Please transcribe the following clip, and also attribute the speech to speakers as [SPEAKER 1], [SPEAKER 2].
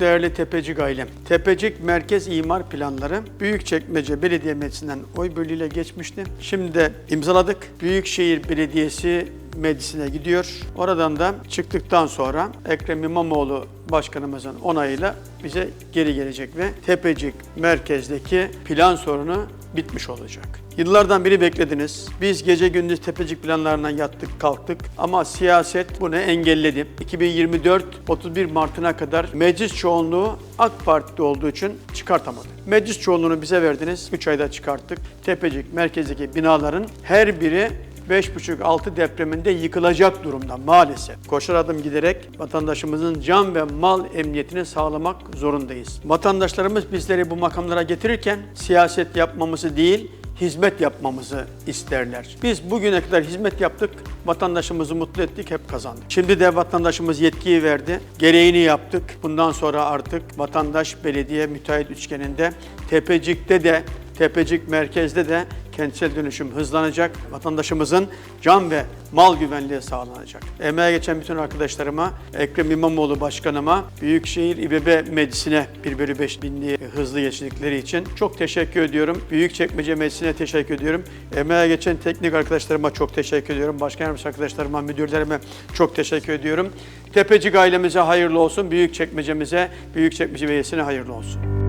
[SPEAKER 1] Değerli Tepecik ailem. Tepecik Merkez İmar Planları Büyükçekmece Belediye Meclisi'nden oy birliğiyle geçmişti. Şimdi de imzaladık. Büyükşehir Belediyesi meclisine gidiyor. Oradan da çıktıktan sonra Ekrem İmamoğlu başkanımızın onayıyla bize geri gelecek ve Tepecik merkezdeki plan sorunu bitmiş olacak. Yıllardan beri beklediniz. Biz gece gündüz tepecik planlarına yattık kalktık ama siyaset bunu engelledi. 2024 31 Mart'ına kadar meclis çoğunluğu AK Parti'de olduğu için çıkartamadı. Meclis çoğunluğunu bize verdiniz. 3 ayda çıkarttık. Tepecik merkezdeki binaların her biri 5,5-6 depreminde yıkılacak durumda maalesef. Koşar adım giderek vatandaşımızın can ve mal emniyetini sağlamak zorundayız. Vatandaşlarımız bizleri bu makamlara getirirken siyaset yapmamızı değil, hizmet yapmamızı isterler. Biz bugüne kadar hizmet yaptık, vatandaşımızı mutlu ettik, hep kazandık. Şimdi de vatandaşımız yetkiyi verdi, gereğini yaptık. Bundan sonra artık vatandaş belediye müteahhit üçgeninde, Tepecik'te de Tepecik merkezde de kentsel dönüşüm hızlanacak. Vatandaşımızın can ve mal güvenliği sağlanacak. Emeğe geçen bütün arkadaşlarıma, Ekrem İmamoğlu Başkanıma, Büyükşehir İBB Meclisi'ne 1 bölü 5 binliği hızlı geçirdikleri için çok teşekkür ediyorum. Büyükçekmece Meclisi'ne teşekkür ediyorum. Emeğe geçen teknik arkadaşlarıma çok teşekkür ediyorum. Başkan yardımcısı arkadaşlarıma, müdürlerime çok teşekkür ediyorum. Tepecik ailemize hayırlı olsun. Büyükçekmece'mize, Büyükçekmece Belediyesi'ne hayırlı olsun.